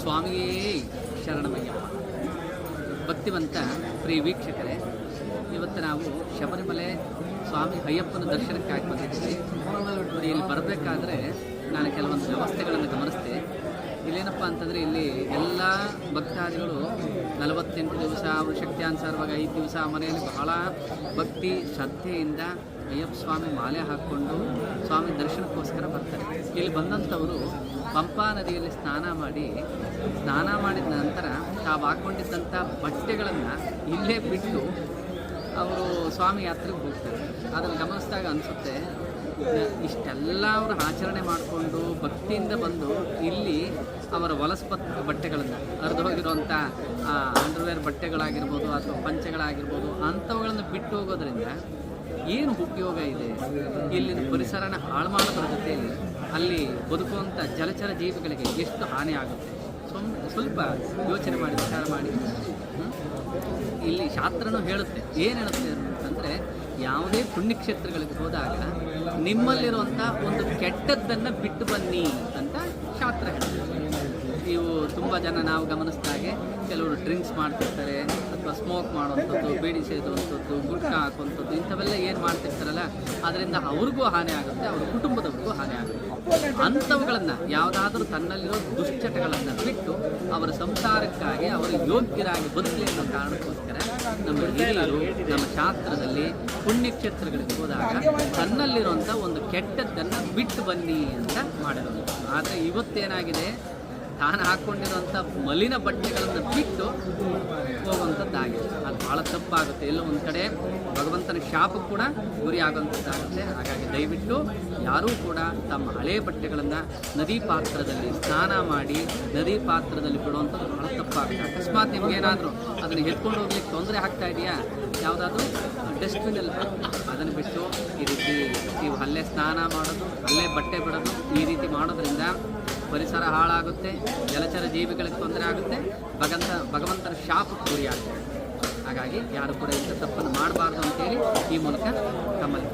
ಸ್ವಾಮಿಯೇ ಶರಣಮಯ್ಯಪ್ಪ ಭಕ್ತಿವಂತ ಪ್ರಿಯ ವೀಕ್ಷಕರೇ, ಇವತ್ತು ನಾವು ಶಬರಿಮಲೆ ಸ್ವಾಮಿ ಅಯ್ಯಪ್ಪನ ದರ್ಶನಕ್ಕಾಗಿ ಬಂದಿದ್ದೀವಿ. ಇಲ್ಲಿ ಬರಬೇಕಾದ್ರೆ ನಾನು ಕೆಲವೊಂದು ವ್ಯವಸ್ಥೆಗಳನ್ನು ಗಮನಿಸಿದೆ ಇಲ್ಲೇನಪ್ಪ ಅಂತಂದರೆ ಇಲ್ಲಿ ಎಲ್ಲ ಭಕ್ತಾದಿಗಳು ನಲವತ್ತೆಂಟು ದಿವಸ, ಅವರು ಶಕ್ತ್ಯಾನುಸಾರವಾಗಿ ಐದು ದಿವಸ ಮನೆಯಲ್ಲಿ ಬಹಳ ಭಕ್ತಿ, ಶ್ರದ್ಧೆಯಿಂದ ಅಯ್ಯಪ್ಪ ಸ್ವಾಮಿ ಮಾಲೆ ಹಾಕ್ಕೊಂಡು ಸ್ವಾಮಿ ದರ್ಶನಕ್ಕೋಸ್ಕರ ಬರ್ತಾರೆ. ಇಲ್ಲಿ ಬಂದಂಥವರು ಪಂಪಾ ನದಿಯಲ್ಲಿ ಸ್ನಾನ ಮಾಡಿ, ಸ್ನಾನ ಮಾಡಿದ ನಂತರ ತಾವು ಹಾಕ್ಕೊಂಡಿದ್ದಂಥ ಬಟ್ಟೆಗಳನ್ನು ಇಲ್ಲೇ ಬಿಟ್ಟು ಅವರು ಸ್ವಾಮಿ ಯಾತ್ರೆಗೆ ಹೋಗ್ತಾರೆ. ಅದನ್ನು ಗಮನಿಸಿದಾಗ ಅನಿಸುತ್ತೆ, ಇಷ್ಟೆಲ್ಲ ಅವರು ಆಚರಣೆ ಮಾಡಿಕೊಂಡು ಭಕ್ತಿಯಿಂದ ಬಂದು ಇಲ್ಲಿ ಅವರ ಹೊಲಸ್ಪತ್ ಬಟ್ಟೆಗಳನ್ನು ಹರಿದು ಹೋಗಿರುವಂಥ ಅಂಡರ್ವೇರ್ ಬಟ್ಟೆಗಳಾಗಿರ್ಬೋದು ಅಥವಾ ಪಂಚೆಗಳಾಗಿರ್ಬೋದು ಅಂಥವುಗಳನ್ನು ಬಿಟ್ಟು ಹೋಗೋದ್ರಿಂದ ಏನು ಉಪಯೋಗ ಇದೆ? ಇಲ್ಲಿನ ಪರಿಸರನ ಹಾಳು ಮಾಡೋದ್ರ ಜೊತೆಯಲ್ಲಿ ಅಲ್ಲಿ ಬದುಕುವಂಥ ಜಲಚರ ಜೀವಿಗಳಿಗೆ ಎಷ್ಟು ಹಾನಿ ಆಗುತ್ತೆ? ಸ್ವಂ ಸ್ವಲ್ಪ ಯೋಚನೆ ಮಾಡಿ, ವಿಚಾರ ಮಾಡಿ. ಇಲ್ಲಿ ಶಾಸ್ತ್ರನೂ ಹೇಳುತ್ತೆ. ಏನು ಹೇಳುತ್ತೆ ಅಂತಂದರೆ, ಯಾವುದೇ ಪುಣ್ಯಕ್ಷೇತ್ರಗಳಿಗೆ ಹೋದಾಗ ನಿಮ್ಮಲ್ಲಿರುವಂಥ ಒಂದು ಕೆಟ್ಟದ್ದನ್ನು ಬಿಟ್ಟು ಬನ್ನಿ ಅಂತ ಶಾಸ್ತ್ರ ಹೇಳುತ್ತೆ. ನೀವು ತುಂಬ ಜನ ನಾವು ಗಮನಿಸಿದಾಗೆ ಕೆಲವರು ಡ್ರಿಂಕ್ಸ್ ಮಾಡ್ತಿರ್ತಾರೆ ಸ್ಮೋಕ್ ಮಾಡುವಂಥದ್ದು, ಬೀಡಿ ಸೇದುವಂಥದ್ದು ಹಾಕುವಂಥದ್ದು, ಇಂಥವೆಲ್ಲ ಏನು ಮಾಡ್ತಿರ್ತಾರಲ್ಲ, ಅದರಿಂದ ಅವ್ರಿಗೂ ಹಾನಿ ಆಗುತ್ತೆ, ಅವ್ರ ಕುಟುಂಬದವ್ರಿಗೂ ಹಾನಿ ಆಗುತ್ತೆ. ಅಂಥವುಗಳನ್ನು ಯಾವುದಾದ್ರೂ ತನ್ನಲ್ಲಿರೋ ದುಶ್ಚಟಗಳನ್ನು ಬಿಟ್ಟು ಅವರ ಸಂಸಾರಕ್ಕಾಗಿ ಅವರು ಯೋಗ್ಯರಾಗಿ ಬದುಕಲಿ ಅನ್ನೋ ಕಾರಣಕ್ಕೋಸ್ಕರ ನಮ್ಮ ಹಿರಿಯರು, ನಮ್ಮ ಶಾಸ್ತ್ರದಲ್ಲಿ ಪುಣ್ಯಕ್ಷೇತ್ರಗಳಿಗೆ ಹೋದಾಗ ತನ್ನಲ್ಲಿರುವಂಥ ಒಂದು ಕೆಟ್ಟದ್ದನ್ನು ಬಿಟ್ಟು ಬನ್ನಿ ಅಂತ ಮಾಡಿರೋದು. ಆದರೆ ಇವತ್ತೇನಾಗಿದೆ? ತಾನು ಹಾಕ್ಕೊಂಡಿರುವಂಥ ಮಲಿನ ಬಟ್ಟೆಗಳನ್ನು ಬಿಟ್ಟು ಹೋಗುವಂಥದ್ದಾಗಿದೆ. ಅದು ಭಾಳ ತಪ್ಪಾಗುತ್ತೆ. ಎಲ್ಲೋ ಒಂದು ಕಡೆ ಭಗವಂತನ ಶಾಪ ಕೂಡ ಗುರಿ ಆಗುವಂಥದ್ದಾಗುತ್ತೆ. ಹಾಗಾಗಿ ದಯವಿಟ್ಟು ಯಾರೂ ಕೂಡ ತಮ್ಮ ಹಳೆಯ ಬಟ್ಟೆಗಳನ್ನು ನದಿ ಪಾತ್ರದಲ್ಲಿ ಸ್ನಾನ ಮಾಡಿ, ನದಿ ಪಾತ್ರದಲ್ಲಿ ಬಿಡುವಂಥದ್ದು ಭಾಳ ತಪ್ಪಾಗುತ್ತೆ. ಅಕಸ್ಮಾತ್ ನಿಮಗೇನಾದರೂ ಅದನ್ನು ಎತ್ಕೊಂಡು ಹೋಗ್ಲಿಕ್ಕೆ ತೊಂದರೆ ಆಗ್ತಾ ಇದೆಯಾ? ಯಾವುದಾದ್ರೂ ಡಸ್ಟ್ಬಿನಲ್ಲಿ ಅದನ್ನು ಬಿಟ್ಟು ಈ ರೀತಿ ನೀವು ಅಲ್ಲೇ ಸ್ನಾನ ಮಾಡೋದು, ಅಲ್ಲೇ ಬಟ್ಟೆ ಬಿಡೋದು ಈ ರೀತಿ ಮಾಡೋದ್ರಿಂದ ಪರಿಸರ ಹಾಳಾಗುತ್ತೆ, ಜಲಚರ ಜೀವಿಗಳಿಗೆ ತೊಂದರೆ ಆಗುತ್ತೆ ಭಗವಂತ ಭಗವಂತನ ಶಾಪ ಗುರಿಯಾಗುತ್ತೆ. ಹಾಗಾಗಿ ಯಾರು ಕೂಡ ಇಂಥ ತಪ್ಪನ್ನು ಮಾಡಬಾರ್ದು ಅಂತೇಳಿ ಈ ಮೂಲಕ ತಮ್ಮಲ್ಲಿ